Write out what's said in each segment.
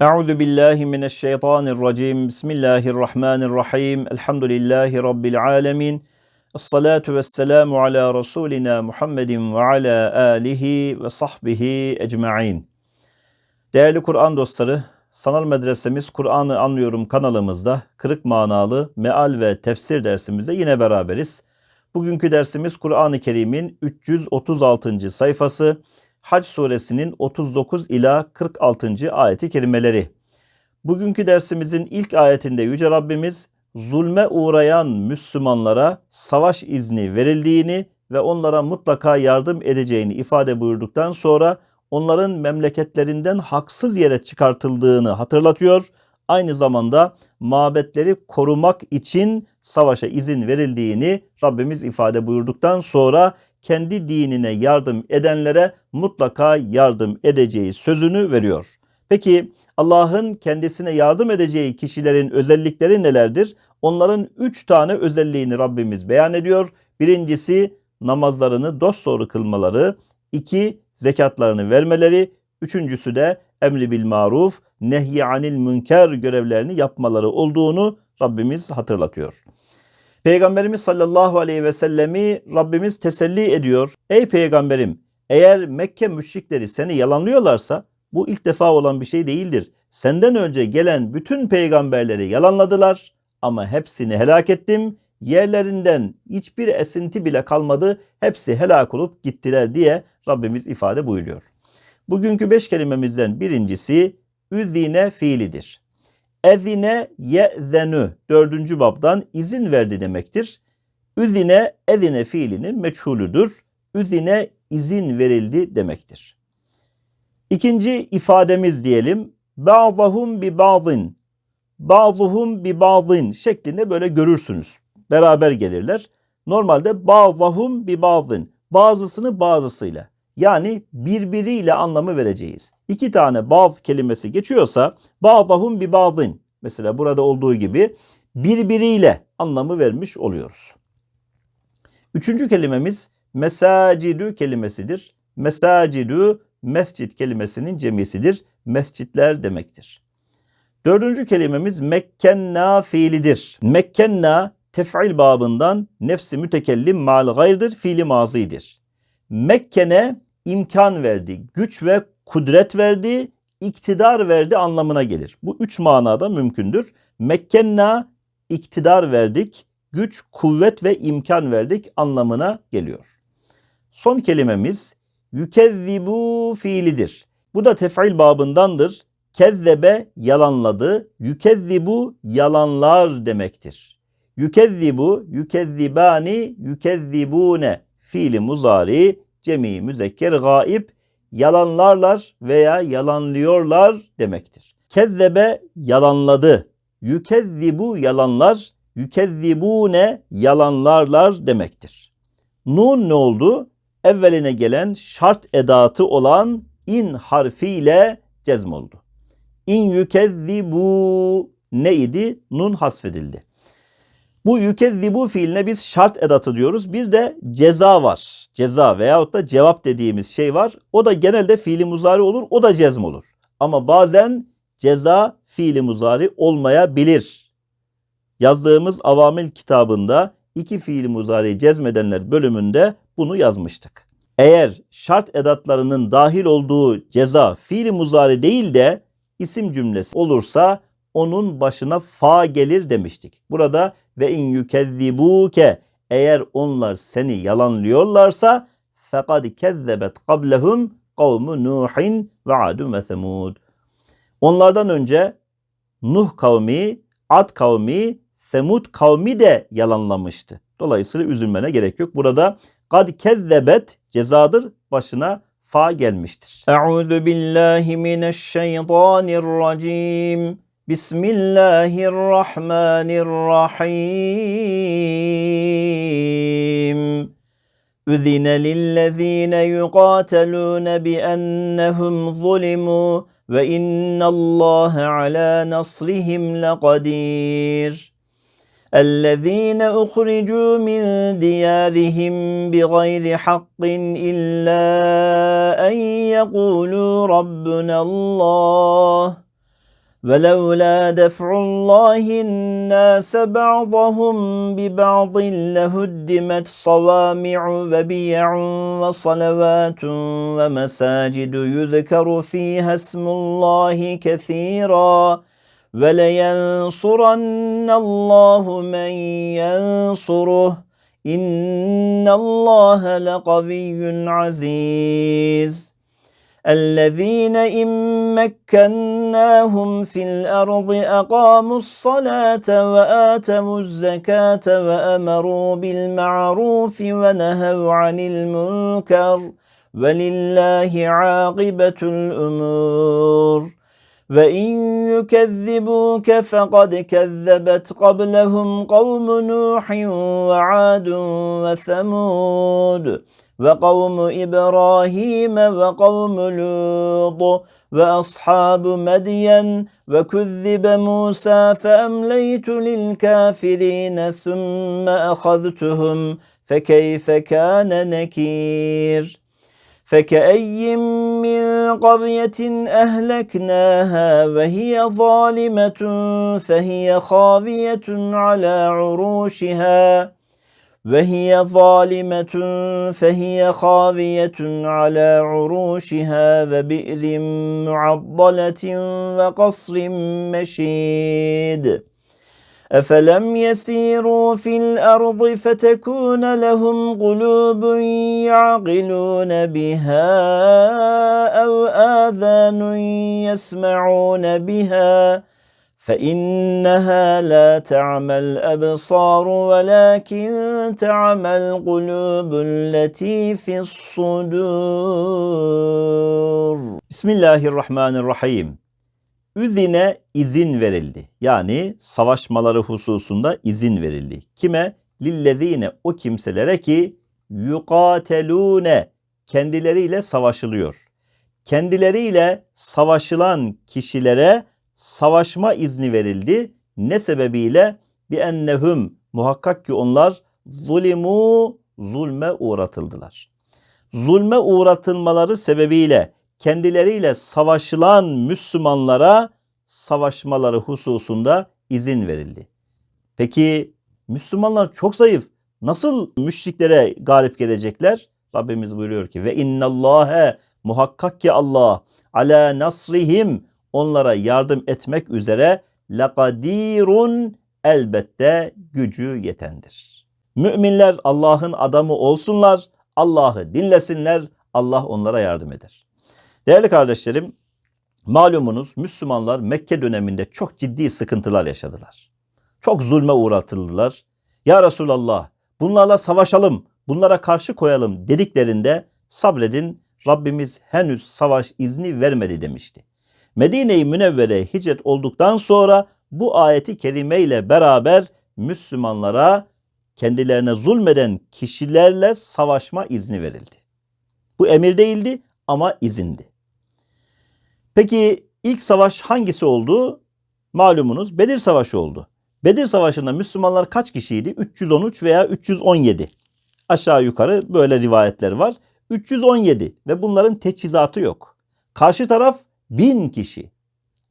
Euzu billahi mineşşeytanirracim. Bismillahirrahmanirrahim. Elhamdülillahi rabbil alamin. Essalatu vesselamu ala rasulina Muhammedin ve ala alihi ve sahbihi ecmaîn. Değerli Kur'an dostları, Sanal Medresemiz Kur'an'ı Anlıyorum kanalımızda kırık manalı meal ve tefsir dersimizde yine beraberiz. Bugünkü dersimiz Kur'an-ı Kerim'in 336. sayfası Hac suresinin 39 ila 46. ayeti kerimeleri. Bugünkü dersimizin ilk ayetinde Yüce Rabbimiz zulme uğrayan Müslümanlara savaş izni verildiğini ve onlara mutlaka yardım edeceğini ifade buyurduktan sonra onların memleketlerinden haksız yere çıkartıldığını hatırlatıyor. Aynı zamanda mabetleri korumak için savaşa izin verildiğini Rabbimiz ifade buyurduktan sonra kendi dinine yardım edenlere mutlaka yardım edeceği sözünü veriyor. Peki Allah'ın kendisine yardım edeceği kişilerin özellikleri nelerdir? Onların üç tane özelliğini Rabbimiz beyan ediyor. Birincisi namazlarını dosdoğru kılmaları. iki zekatlarını vermeleri. Üçüncüsü de emri bil maruf, nehy anil münker görevlerini yapmaları olduğunu Rabbimiz hatırlatıyor. Peygamberimiz sallallahu aleyhi ve sellemi Rabbimiz teselli ediyor. Ey peygamberim eğer Mekke müşrikleri seni yalanlıyorlarsa bu ilk defa olan bir şey değildir. Senden önce gelen bütün peygamberleri yalanladılar ama hepsini helak ettim. Yerlerinden hiçbir esinti bile kalmadı. Hepsi helak olup gittiler diye Rabbimiz ifade buyuruyor. Bugünkü beş kelimemizden birincisi üzine fiilidir. Ezine ye'zenü dördüncü babdan izin verdi demektir. Üzine ezine fiilinin meçhulüdür. Üzine izin verildi demektir. İkinci ifademiz diyelim. Ba'zahum bi ba'zin. Ba'zuhum bi ba'zin şeklinde böyle görürsünüz. Beraber gelirler. Normalde ba'zahum bi ba'zin. Bazısını bazısıyla. Yani birbiriyle anlamı vereceğiz. İki tane baz kelimesi geçiyorsa ba'zahum bi ba'zin. Mesela burada olduğu gibi birbiriyle anlamı vermiş oluyoruz. Üçüncü kelimemiz mesacidü kelimesidir. Mesacidü mescit kelimesinin cemisidir. Mescitler demektir. Dördüncü kelimemiz mekkenna fiilidir. Mekkenna tef'il babından nefsi mütekellim mal gayrdır fiili mazidir. Mekkene imkan verdi, güç ve kudret verdi, iktidar verdi anlamına gelir. Bu üç manada mümkündür. Mekkenna iktidar verdik, güç, kuvvet ve imkan verdik anlamına geliyor. Son kelimemiz yükezzibu fiilidir. Bu da tef'il babındandır. Kezzebe yalanladı, yükezzibu yalanlar demektir. Yükezzibu, yükezzibani, yükezzibune fiili muzari, cemi müzekker gaib yalanlarlar veya yalanlıyorlar demektir. Kezzebe yalanladı. Yükezzibu yalanlar, yükezzibune yalanlarlar demektir. Nun ne oldu? Evveline gelen şart edatı olan in harfiyle cezm oldu. İn yükezzibu neydi? Nun hasfedildi. Bu yükezzibu fiiline biz şart edatı diyoruz. Bir de ceza var. Ceza veyahut da cevap dediğimiz şey var. O da genelde fiili muzari olur. O da cezm olur. Ama bazen ceza fiili muzari olmayabilir. Yazdığımız avamil kitabında iki fiili muzari cezmedenler bölümünde bunu yazmıştık. Eğer şart edatlarının dahil olduğu ceza fiili muzari değil de isim cümlesi olursa onun başına fa gelir demiştik. Burada ve in yükezzibuke eğer onlar seni yalanlıyorlarsa fekad kezzebet qablehum kavmu Nuhin ve Adun ve Semud. Onlardan önce Nuh kavmi, Ad kavmi, Semud kavmi de yalanlamıştı. Dolayısıyla üzülmene gerek yok. Burada kad kezzebet cezadır başına fa gelmiştir. Euzu billahi mineşşeytanirracim. Bismillahirrahmanirrahim. أذن للذين يقاتلون بأنهم ظلموا وإن الله على نصرهم لقدير الذين أخرجوا من ديارهم بغير حق إلا أن يقولوا ربنا الله ولولا دفع الله الناس بعضهم ببعض لهدمت صوامع وبيع وصلوات ومساجد يذكر فيها اسم الله كثيرا ولينصرن الله من ينصره إن الله لقوي عزيز الذين إن مكناهم في الأرض أقاموا الصلاة وآتوا الزكاة وأمروا بالمعروف ونهوا عن المنكر ولله عاقبة الأمور. وإن يكذبوك فقد كذبت قبلهم قوم نوح وعاد وثمود. وقوم إبراهيم وقوم لوط وأصحاب مدين وكذب موسى فأمليت للكافرين ثم أخذتهم فكيف كان نكير؟ فكأي من قرية أهلكناها وهي ظالمة فهي خاوية على عروشها وهي ظالمة فهي خاوية على عروشها وبئر معضلة وقصر مشيد. أفلم يسيروا في الأرض فتكون لهم قلوب يعقلون بها أو آذان يسمعون بها فإنها لا تعمى الأبصار ولكن تعمى القلوب التي في الصدور Bismillahirrahmanirrahim. Üzine izin verildi. Yani savaşmaları hususunda izin verildi. Kime? Lillezine o kimselere ki yukatelune kendileriyle savaşılıyor. Kendileriyle savaşılan kişilere savaşma izni verildi. Ne sebebiyle? Bi ennehum muhakkak ki onlar zulimu zulme uğratıldılar. Zulme uğratılmaları sebebiyle kendileriyle savaşılan Müslümanlara savaşmaları hususunda izin verildi. Peki Müslümanlar çok zayıf. Nasıl müşriklere galip gelecekler? Rabbimiz buyuruyor ki ve innallâhe muhakkak ki Allah ala nasrihim onlara yardım etmek üzere lakadirun elbette gücü yetendir. Müminler Allah'ın adamı olsunlar, Allah'ı dinlesinler, Allah onlara yardım eder. Değerli kardeşlerim, malumunuz Müslümanlar Mekke döneminde çok ciddi sıkıntılar yaşadılar. Çok zulme uğratıldılar. Ya Resulallah bunlarla savaşalım, bunlara karşı koyalım dediklerinde sabredin Rabbimiz henüz savaş izni vermedi demişti. Medine-i Münevvere'ye hicret olduktan sonra bu ayeti kerime ile beraber Müslümanlara kendilerine zulmeden kişilerle savaşma izni verildi. Bu emir değildi ama izindi. Peki ilk savaş hangisi oldu? Malumunuz Bedir Savaşı oldu. Bedir Savaşı'nda Müslümanlar kaç kişiydi? 313 veya 317. Aşağı yukarı böyle rivayetler var. 317 ve bunların teçhizatı yok. Karşı taraf bin kişi.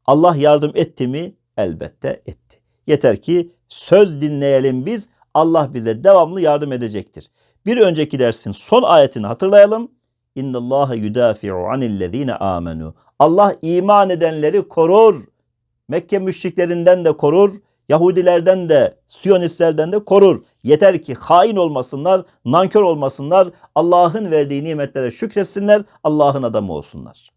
Allah yardım etti mi? Elbette etti. Yeter ki söz dinleyelim biz. Allah bize devamlı yardım edecektir. Bir önceki dersin son ayetini hatırlayalım. İnna Allah yudafi'u anillezine amenu. Allah iman edenleri korur. Mekke müşriklerinden de korur. Yahudilerden de, Siyonistlerden de korur. Yeter ki hain olmasınlar, nankör olmasınlar, Allah'ın verdiği nimetlere şükretsinler, Allah'ın adamı olsunlar.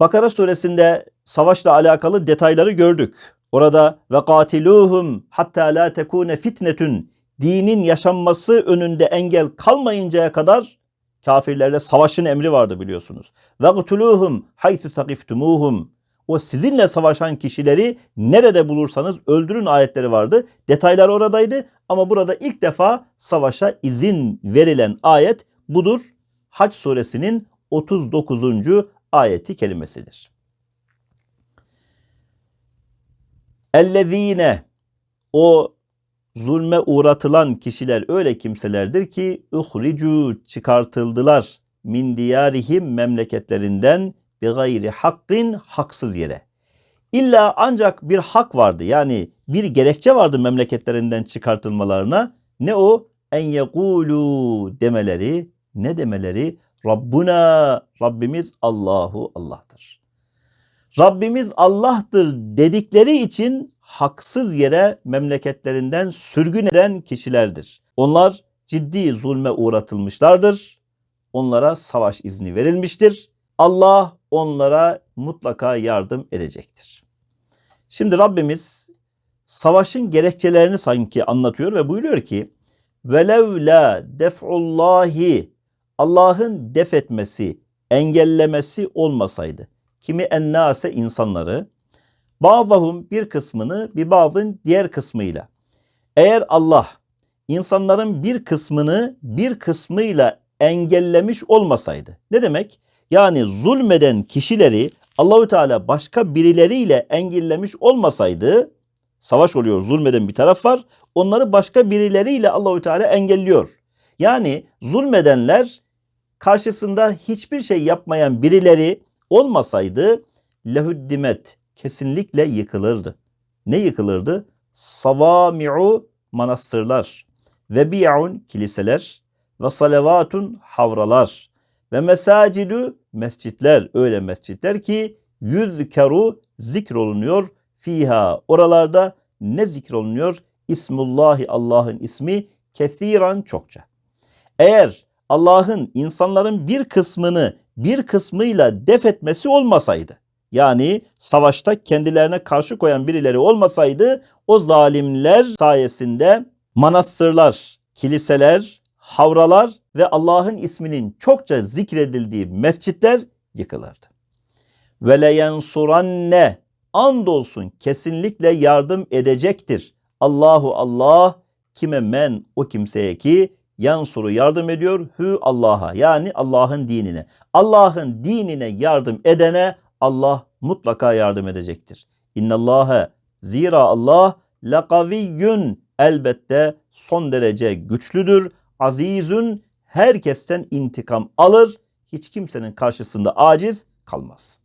Bakara suresinde savaşla alakalı detayları gördük. Orada ve katiluhum hatta la tekune fitnetun dinin yaşanması önünde engel kalmayıncaya kadar kafirlerle savaşın emri vardı biliyorsunuz. Ve gutuluhum haythu takiftumuhum o sizinle savaşan kişileri nerede bulursanız öldürün ayetleri vardı. Detaylar oradaydı ama burada ilk defa savaşa izin verilen ayet budur. Hac suresinin 39. ayeti kelimesidir. Ellezine o zulme uğratılan kişiler öyle kimselerdir ki uhricu çıkartıldılar min diyarihim memleketlerinden bi gayri hakkin haksız yere. İlla ancak bir hak vardı. Yani bir gerekçe vardı memleketlerinden çıkartılmalarına. Ne o? En yekulu demeleri. Ne demeleri? Rabbuna, Rabbimiz Allahu Allah'tır. Rabbimiz Allah'tır dedikleri için haksız yere memleketlerinden sürgün eden kişilerdir. Onlar ciddi zulme uğratılmışlardır. Onlara savaş izni verilmiştir. Allah onlara mutlaka yardım edecektir. Şimdi Rabbimiz savaşın gerekçelerini sanki anlatıyor ve buyuruyor ki velevla def'ullahi Allah'ın def etmesi, engellemesi olmasaydı kimi ennase insanları bazahum bir kısmını bir bazın diğer kısmıyla eğer Allah insanların bir kısmını bir kısmıyla engellemiş olmasaydı ne demek? Yani zulmeden kişileri Allahü Teala başka birileriyle engellemiş olmasaydı savaş oluyor zulmeden bir taraf var. Onları başka birileriyle Allahü Teala engelliyor. Yani zulmedenler karşısında hiçbir şey yapmayan birileri olmasaydı lehuddimet kesinlikle yıkılırdı. Ne yıkılırdı? Savami'u manastırlar ve bi'un kiliseler ve salavatun havralar ve mesacidü mescitler öyle mescitler ki yüzkeru zikrolunuyor fiha oralarda ne zikrolunuyor? İsmullahi Allah'ın ismi kethiran çokça. Eğer Allah'ın insanların bir kısmını bir kısmıyla def etmesi olmasaydı yani savaşta kendilerine karşı koyan birileri olmasaydı o zalimler sayesinde manastırlar, kiliseler, havralar ve Allah'ın isminin çokça zikredildiği mescitler yıkılırdı. Ve leyensuranne andolsun kesinlikle yardım edecektir. Allahu Allah kime men o kimseye ki yansuru yardım ediyor hü Allah'a yani Allah'ın dinine. Allah'ın dinine yardım edene Allah mutlaka yardım edecektir. İnnallâhe zira Allah lekaviyyün elbette son derece güçlüdür. Azizün herkesten intikam alır. Hiç kimsenin karşısında aciz kalmaz.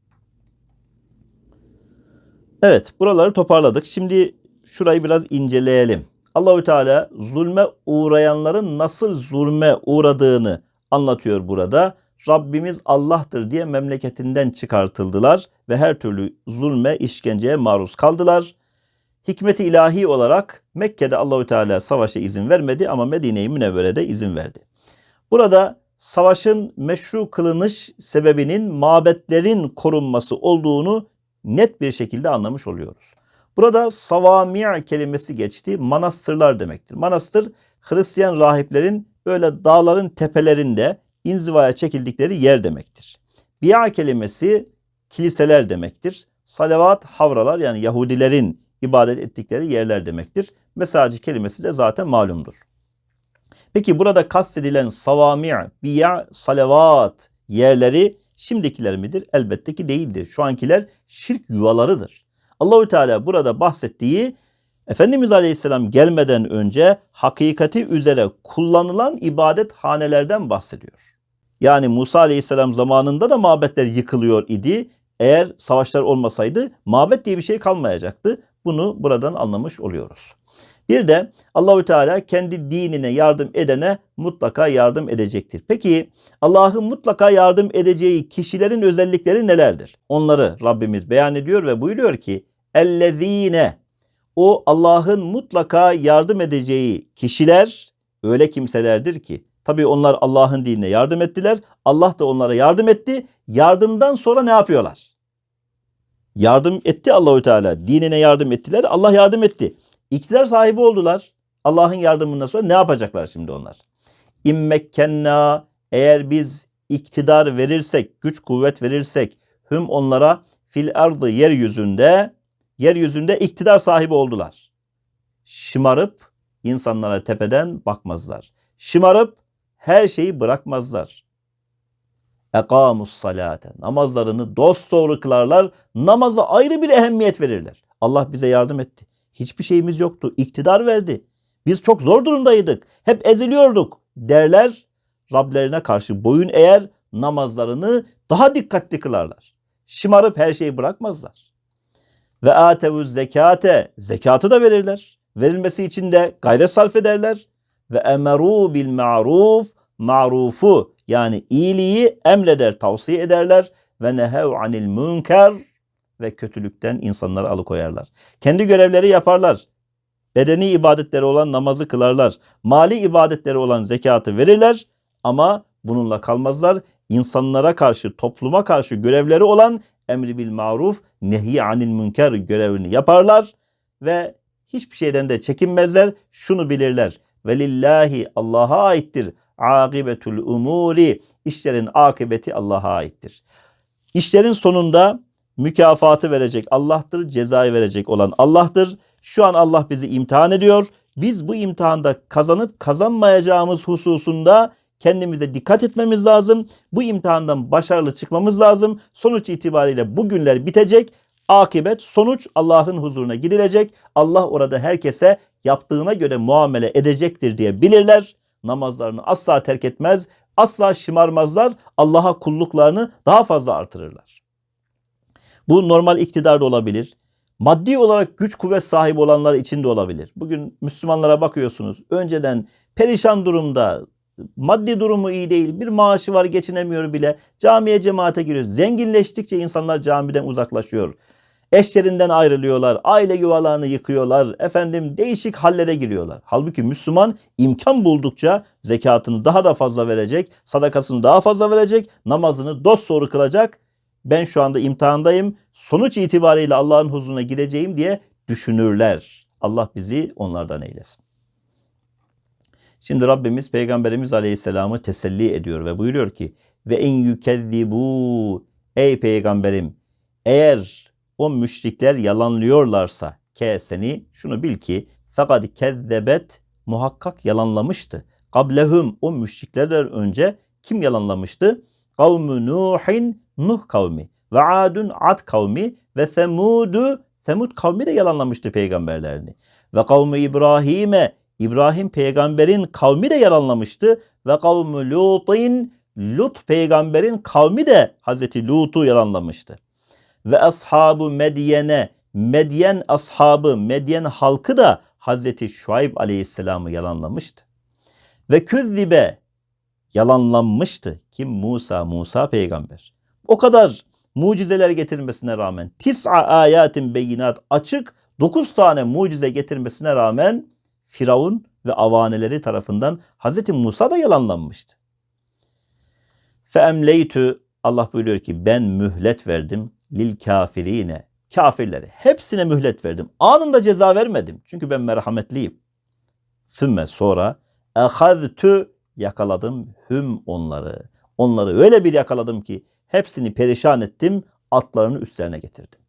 Evet buraları toparladık. Şimdi şurayı biraz inceleyelim. Allahü Teala zulme uğrayanların nasıl zulme uğradığını anlatıyor burada. Rabbimiz Allah'tır diye memleketinden çıkartıldılar ve her türlü zulme, işkenceye maruz kaldılar. Hikmeti ilahi olarak Mekke'de Allahü Teala savaşa izin vermedi ama Medine-i Münevvere'de izin verdi. Burada savaşın meşru kılınış sebebinin mabetlerin korunması olduğunu net bir şekilde anlamış oluyoruz. Burada savami' kelimesi geçti. Manastırlar demektir. Manastır Hristiyan rahiplerin böyle dağların tepelerinde inzivaya çekildikleri yer demektir. Bi'a kelimesi kiliseler demektir. Salavat havralar yani Yahudilerin ibadet ettikleri yerler demektir. Mesacı kelimesi de zaten malumdur. Peki burada kastedilen savami' bi'a salavat yerleri şimdikiler midir? Elbette ki değildir. Şu ankiler şirk yuvalarıdır. Allahü Teala burada bahsettiği Efendimiz Aleyhisselam gelmeden önce hakikati üzere kullanılan ibadet hanelerden bahsediyor. Yani Musa Aleyhisselam zamanında da mabetler yıkılıyor idi. Eğer savaşlar olmasaydı mabet diye bir şey kalmayacaktı. Bunu buradan anlamış oluyoruz. Bir de Allahü Teala kendi dinine yardım edene mutlaka yardım edecektir. Peki Allah'ın mutlaka yardım edeceği kişilerin özellikleri nelerdir? Onları Rabbimiz beyan ediyor ve buyuruyor ki ellezine o Allah'ın mutlaka yardım edeceği kişiler öyle kimselerdir ki tabii onlar Allah'ın dinine yardım ettiler. Allah da onlara yardım etti. Yardımdan sonra ne yapıyorlar? Yardım etti Allahü Teala. Dinine yardım ettiler. Allah yardım etti. İktidar sahibi oldular. Allah'ın yardımından sonra ne yapacaklar şimdi onlar? İmmekkenna eğer biz iktidar verirsek, güç kuvvet verirsek hüm onlara fil ardı yeryüzünde yeryüzünde iktidar sahibi oldular. Şımarıp insanlara tepeden bakmazlar. Şımarıp her şeyi bırakmazlar. Ekamus salate. Namazlarını dosdoğru kılarlar. Namaza ayrı bir ehemmiyet verirler. Allah bize yardım etti. Hiçbir şeyimiz yoktu. İktidar verdi. Biz çok zor durumdaydık. Hep eziliyorduk derler. Rablerine karşı boyun eğer namazlarını daha dikkatli kılarlar. Şımarıp her şeyi bırakmazlar. Ve atevuz zekate zekatı da verirler. Verilmesi için de gayret sarf ederler. Ve emeru bil ma'ruf marufu yani iyiliği emreder, tavsiye ederler ve nehev anil münker ve kötülükten insanları alıkoyarlar. Kendi görevleri yaparlar. Bedeni ibadetleri olan namazı kılarlar. Mali ibadetleri olan zekatı verirler ama bununla kalmazlar. İnsanlara karşı, topluma karşı görevleri olan emri bil maruf, nehi anil münker görevini yaparlar ve hiçbir şeyden de çekinmezler. Şunu bilirler. Velillahi Allah'a aittir. Akibetul umuri. İşlerin akıbeti Allah'a aittir. İşlerin sonunda mükafatı verecek Allah'tır, cezayı verecek olan Allah'tır. Şu an Allah bizi imtihan ediyor. Biz bu imtihanda kazanıp kazanmayacağımız hususunda kendimize dikkat etmemiz lazım. Bu imtihandan başarılı çıkmamız lazım. Sonuç itibariyle bu günler bitecek. Akibet sonuç Allah'ın huzuruna gidilecek. Allah orada herkese yaptığına göre muamele edecektir diye bilirler. Namazlarını asla terk etmez, asla şımarmazlar. Allah'a kulluklarını daha fazla artırırlar. Bu normal iktidar da olabilir. Maddi olarak güç kuvvet sahibi olanlar için de olabilir. Bugün Müslümanlara bakıyorsunuz. Önceden perişan durumda, maddi durumu iyi değil, bir maaşı var geçinemiyor bile. Camiye cemaate giriyor. Zenginleştikçe insanlar camiden uzaklaşıyor. Eşlerinden ayrılıyorlar, aile yuvalarını yıkıyorlar, efendim değişik hallere giriyorlar. Halbuki Müslüman imkan buldukça zekatını daha da fazla verecek, sadakasını daha fazla verecek, namazını dosdoğru kılacak. Ben şu anda imtihandayım, sonuç itibariyle Allah'ın huzuruna gireceğim diye düşünürler. Allah bizi onlardan eylesin. Şimdi Rabbimiz Peygamberimiz Aleyhisselam'ı teselli ediyor ve buyuruyor ki ve en yükezzibu ey peygamberim eğer o müşrikler yalanlıyorlarsa ke seni şunu bil ki fakat kezzebet muhakkak yalanlamıştı. Kablehum o müşriklerden önce kim yalanlamıştı? Kavmu Nuhin Nuh kavmi ve Adun Ad kavmi ve Semudu Semud kavmi de yalanlamıştı peygamberlerini. Ve kavmi İbrahim'e İbrahim peygamberin kavmi de yalanlamıştı ve kavmi Lut'in Lut peygamberin kavmi de Hazreti Lut'u yalanlamıştı. Ve ashabu Medyen'e Medyen ashabı, Medyen halkı da Hazreti Şuayb aleyhisselamı yalanlamıştı. Ve küzzibe yalanlanmıştı. Kim? Musa, Musa peygamber. O kadar mucizeler getirmesine rağmen tis'a ayatin beyinat açık 9 tane mucize getirmesine rağmen Firavun ve avaneleri tarafından Hz. Musa da yalanlanmıştı. Feemleytü Allah buyuruyor ki ben mühlet verdim lil kafirine kafirlere hepsine mühlet verdim. Anında ceza vermedim. Çünkü ben merhametliyim. Sümme sonra ehaztü yakaladım hüm onları. Onları öyle bir yakaladım ki hepsini perişan ettim. Atlarını üstlerine getirdim.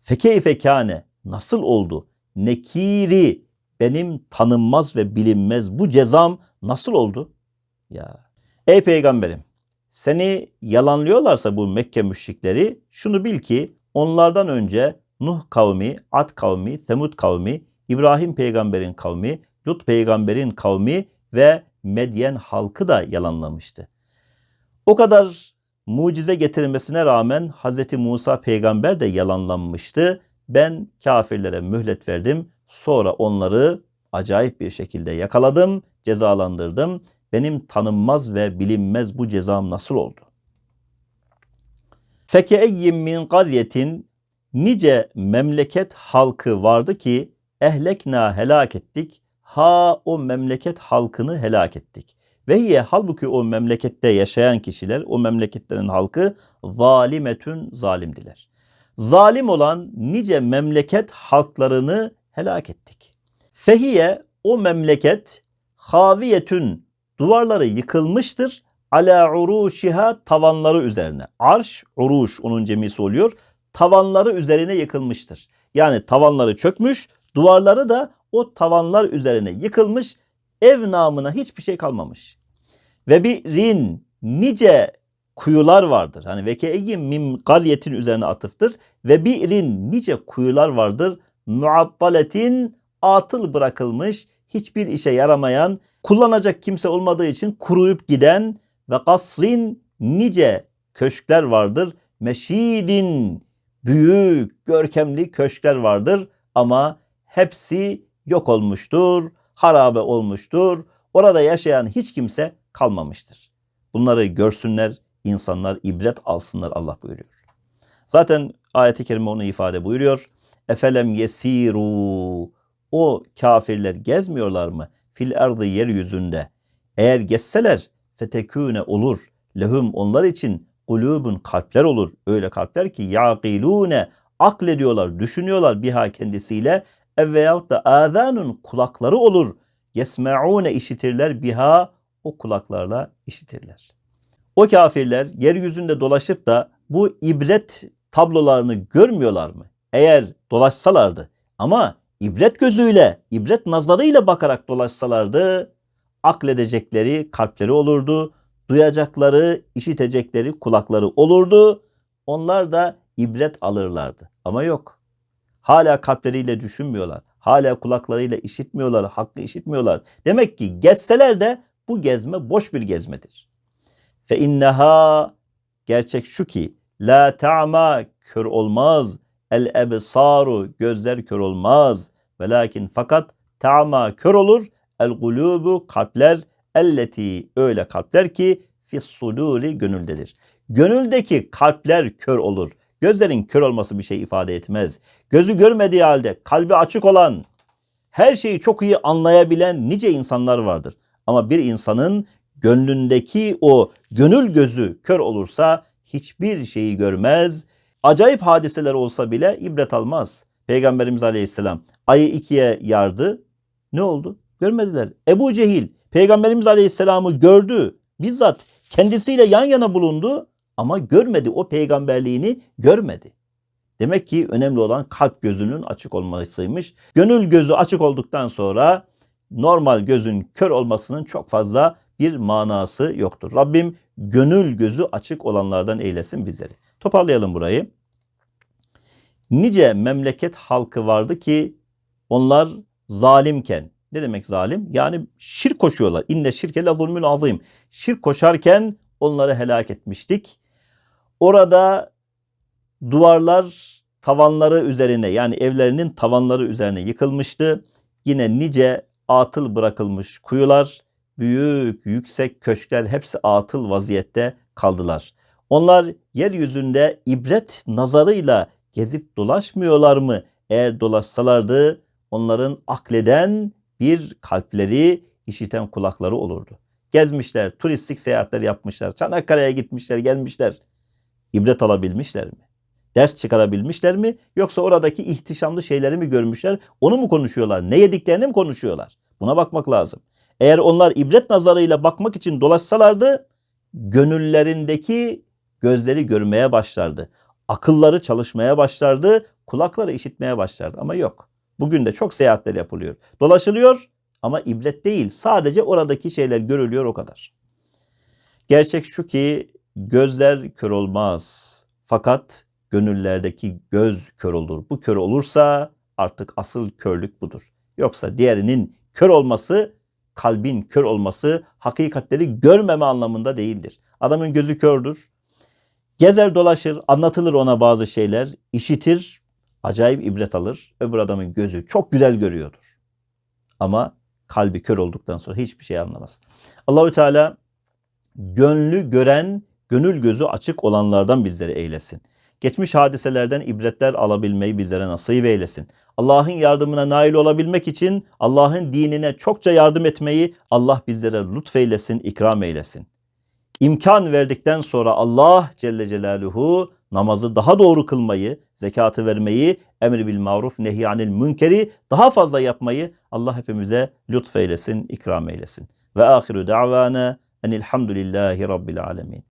Fekeyfe kâne nasıl oldu? Nekiri benim tanınmaz ve bilinmez bu cezam nasıl oldu? Ya ey peygamberim seni yalanlıyorlarsa bu Mekke müşrikleri şunu bil ki onlardan önce Nuh kavmi, Ad kavmi, Semud kavmi, İbrahim peygamberin kavmi, Lut peygamberin kavmi ve Medyen halkı da yalanlamıştı. O kadar mucize getirilmesine rağmen Hz. Musa peygamber de yalanlanmıştı. Ben kafirlere mühlet verdim. Sonra onları acayip bir şekilde yakaladım, cezalandırdım. Benim tanınmaz ve bilinmez bu cezam nasıl oldu? Feke eyyim min qaryetin nice memleket halkı vardı ki ehlekna helak ettik. Ha o memleket halkını helak ettik. Ve hiye halbuki o memlekette yaşayan kişiler, o memleketlerin halkı zalimetün zalimdiler. Zalim olan nice memleket halklarını helak ettik. Fehiye o memleket haviyetün duvarları yıkılmıştır. Ala uruşiha tavanları üzerine. Arş, uruş onun cemisi oluyor. Tavanları üzerine yıkılmıştır. Yani tavanları çökmüş, duvarları da o tavanlar üzerine yıkılmış. Ev namına hiçbir şey kalmamış. Ve bir rin nice kuyular vardır. Hani ve ke'eyyin mim qaryetin üzerine atıftır. Ve bir rin nice kuyular vardır. Muattaletin atıl bırakılmış, hiçbir işe yaramayan, kullanacak kimse olmadığı için kuruyup giden ve kasrin nice köşkler vardır. meşidin büyük, görkemli köşkler vardır ama hepsi yok olmuştur, harabe olmuştur. Orada yaşayan hiç kimse kalmamıştır. Bunları görsünler, insanlar ibret alsınlar Allah buyuruyor. Zaten ayeti kerime onu ifade buyuruyor. Efelem yesiru o kafirler gezmiyorlar mı? Fil ardı yeryüzünde. Eğer gezseler fetekûne olur. Lehum onlar için kulubun kalpler olur. Öyle kalpler ki yaqilune aklediyorlar, düşünüyorlar biha kendisiyle. Ev da azanun kulakları olur. Yesme'une işitirler biha o kulaklarla işitirler. O kafirler yeryüzünde dolaşıp da bu ibret tablolarını görmüyorlar mı? Eğer dolaşsalardı ama ibret gözüyle, ibret nazarıyla bakarak dolaşsalardı akledecekleri kalpleri olurdu, duyacakları, işitecekleri kulakları olurdu. Onlar da ibret alırlardı. Ama yok. Hala kalpleriyle düşünmüyorlar. Hala kulaklarıyla işitmiyorlar, hakkı işitmiyorlar. Demek ki gezseler de bu gezme boş bir gezmedir. Fe inneha gerçek şu ki la ta'ma kör olmaz. El ebsaru gözler kör olmaz. Velakin fakat ta'ma kör olur. El gulubu kalpler elleti öyle kalpler ki fis suduri gönüldedir. Gönüldeki kalpler kör olur. Gözlerin kör olması bir şey ifade etmez. Gözü görmediği halde kalbi açık olan, her şeyi çok iyi anlayabilen nice insanlar vardır. Ama bir insanın gönlündeki o gönül gözü kör olursa hiçbir şeyi görmez. Acayip hadiseler olsa bile ibret almaz. Peygamberimiz Aleyhisselam ayı ikiye yardı. Ne oldu? Görmediler. Ebu Cehil Peygamberimiz Aleyhisselam'ı gördü. Bizzat kendisiyle yan yana bulundu ama görmedi. O peygamberliğini görmedi. Demek ki önemli olan kalp gözünün açık olmasıymış. Gönül gözü açık olduktan sonra normal gözün kör olmasının çok fazla bir manası yoktur. Rabbim gönül gözü açık olanlardan eylesin bizleri. Toparlayalım burayı. Nice memleket halkı vardı ki onlar zalimken ne demek zalim? Yani şirk koşuyorlar. İnne şirke la zulmün azim. Şirk koşarken onları helak etmiştik. Orada duvarlar tavanları üzerine yani evlerinin tavanları üzerine yıkılmıştı. Yine nice atıl bırakılmış kuyular, büyük yüksek köşkler hepsi atıl vaziyette kaldılar. Onlar yeryüzünde ibret nazarıyla gezip dolaşmıyorlar mı? Eğer dolaşsalardı onların akleden bir kalpleri, işiten kulakları olurdu. Gezmişler, turistik seyahatler yapmışlar, Çanakkale'ye gitmişler, gelmişler. İbret alabilmişler mi? Ders çıkarabilmişler mi? Yoksa oradaki ihtişamlı şeyleri mi görmüşler? Onu mu konuşuyorlar? Ne yediklerini mi konuşuyorlar? Buna bakmak lazım. Eğer onlar ibret nazarıyla bakmak için dolaşsalardı, gönüllerindeki gözleri görmeye başlardı. Akılları çalışmaya başlardı, kulakları işitmeye başlardı ama yok. Bugün de çok seyahatler yapılıyor. Dolaşılıyor ama ibret değil. Sadece oradaki şeyler görülüyor o kadar. Gerçek şu ki gözler kör olmaz. Fakat gönüllerdeki göz kör olur. Bu kör olursa artık asıl körlük budur. Yoksa diğerinin kör olması, kalbin kör olması hakikatleri görmeme anlamında değildir. Adamın gözü kördür. Gezer dolaşır, anlatılır ona bazı şeyler, işitir, acayip ibret alır. Öbür adamın gözü çok güzel görüyordur. Ama kalbi kör olduktan sonra hiçbir şey anlamaz. Allahü Teala gönlü gören, gönül gözü açık olanlardan bizleri eylesin. Geçmiş hadiselerden ibretler alabilmeyi bizlere nasip eylesin. Allah'ın yardımına nail olabilmek için Allah'ın dinine çokça yardım etmeyi Allah bizlere lütfeylesin, ikram eylesin. İmkan verdikten sonra Allah Celle Celaluhu namazı daha doğru kılmayı, zekatı vermeyi, emri bil maruf, nehyanil münkeri daha fazla yapmayı Allah hepimize lütfeylesin, ikram eylesin. Ve ahiru da'vana enilhamdülillahi rabbil alemin.